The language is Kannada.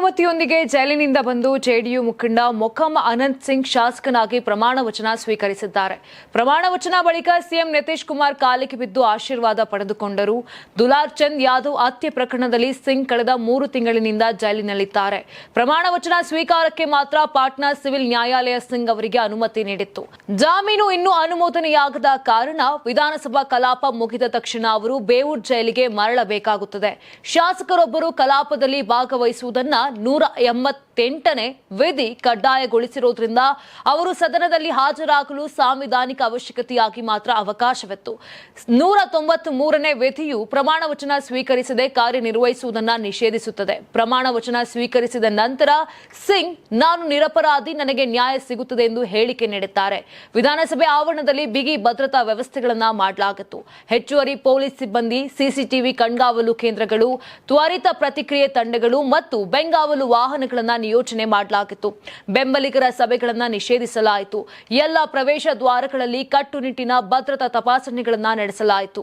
ಕುಟುಂಬದೊಂದಿಗೆ ಜೈಲಿನಿಂದ ಬಂದು ಜೆಡಿಯು ಮುಖಂಡ ಮೊಕಮ್ ಅನಂತ್ ಸಿಂಗ್ ಶಾಸಕನಾಗಿ ಪ್ರಮಾಣ ವಚನ ಸ್ವೀಕರಿಸಿದ್ದಾರೆ. ಪ್ರಮಾಣ ವಚನ ಬಳಿಕ ಸಿಎಂ ನಿತೀಶ್ ಕುಮಾರ್ ಕಾಲಿಗೆ ಬಿದ್ದು ಆಶೀರ್ವಾದ ಪಡೆದುಕೊಂಡರು. ದುಲಾರ್ ಚಂದ್ ಯಾದವ್ ಹತ್ಯೆ ಪ್ರಕರಣದಲ್ಲಿ ಸಿಂಗ್ ಕಳೆದ ಮೂರು ತಿಂಗಳಿನಿಂದ ಜೈಲಿನಲ್ಲಿದ್ದಾರೆ. ಪ್ರಮಾಣ ವಚನ ಸ್ವೀಕಾರಕ್ಕೆ ಮಾತ್ರ ಪಾಟ್ನಾ ಸಿವಿಲ್ ನ್ಯಾಯಾಲಯ ಸಿಂಗ್ ಅವರಿಗೆ ಅನುಮತಿ ನೀಡಿತ್ತು. ಜಾಮೀನು ಇನ್ನೂ ಅನುಮೋದನೆಯಾಗದ ಕಾರಣ ವಿಧಾನಸಭಾ ಕಲಾಪ ಮುಗಿದ ತಕ್ಷಣ ಅವರು ಬೇವೂರ್ ಜೈಲಿಗೆ ಮರಳಬೇಕಾಗುತ್ತದೆ. ಶಾಸಕರೊಬ್ಬರು ಕಲಾಪದಲ್ಲಿ ಭಾಗವಹಿಸುವುದನ್ನ ನೂರ ಎಂಬತ್ತೆಂಟನೇ ವಿಧಿ ಕಡ್ಡಾಯಗೊಳಿಸಿರೋದ್ರಿಂದ ಅವರು ಸದನದಲ್ಲಿ ಹಾಜರಾಗಲು ಸಾಂವಿಧಾನಿಕ ಅವಶ್ಯಕತೆಯಾಗಿ ಮಾತ್ರ ಅವಕಾಶವಿತ್ತು. ನೂರ ತೊಂಬತ್ತ್ ಮೂರನೇ ವಿಧಿಯು ಪ್ರಮಾಣ ವಚನ ಸ್ವೀಕರಿಸದೆ ಕಾರ್ಯನಿರ್ವಹಿಸುವುದನ್ನು ನಿಷೇಧಿಸುತ್ತದೆ. ಪ್ರಮಾಣ ವಚನ ಸ್ವೀಕರಿಸಿದ ನಂತರ, ಸಿಂಗ್, ನಾನು ನಿರಪರಾಧಿ, ನನಗೆ ನ್ಯಾಯ ಸಿಗುತ್ತದೆ ಎಂದು ಹೇಳಿಕೆ ನೀಡುತ್ತಾರೆ. ವಿಧಾನಸಭೆ ಆವರಣದಲ್ಲಿ ಬಿಗಿ ಭದ್ರತಾ ವ್ಯವಸ್ಥೆಗಳನ್ನ ಮಾಡಲಾಗಿತ್ತು. ಹೆಚ್ಚುವರಿ ಪೊಲೀಸ್ ಸಿಬ್ಬಂದಿ, ಸಿಸಿಟಿವಿ ಕಣ್ಗಾವಲು ಕೇಂದ್ರಗಳು, ತ್ವರಿತ ಪ್ರತಿಕ್ರಿಯೆ ತಂಡಗಳು ಮತ್ತು ಬೆಂಗಾವಲು ವಾಹನಗಳನ್ನ ನಿಯೋಜನೆ ಮಾಡಲಾಗಿತ್ತು. ಬೆಂಬಲಿಗರ ಸಭೆಗಳನ್ನು ನಿಷೇಧಿಸಲಾಯಿತು. ಎಲ್ಲ ಪ್ರವೇಶ ದ್ವಾರಗಳಲ್ಲಿ ಕಟ್ಟುನಿಟ್ಟಿನ ಭದ್ರತಾ ತಪಾಸಣೆಗಳನ್ನು ನಡೆಸಲಾಯಿತು.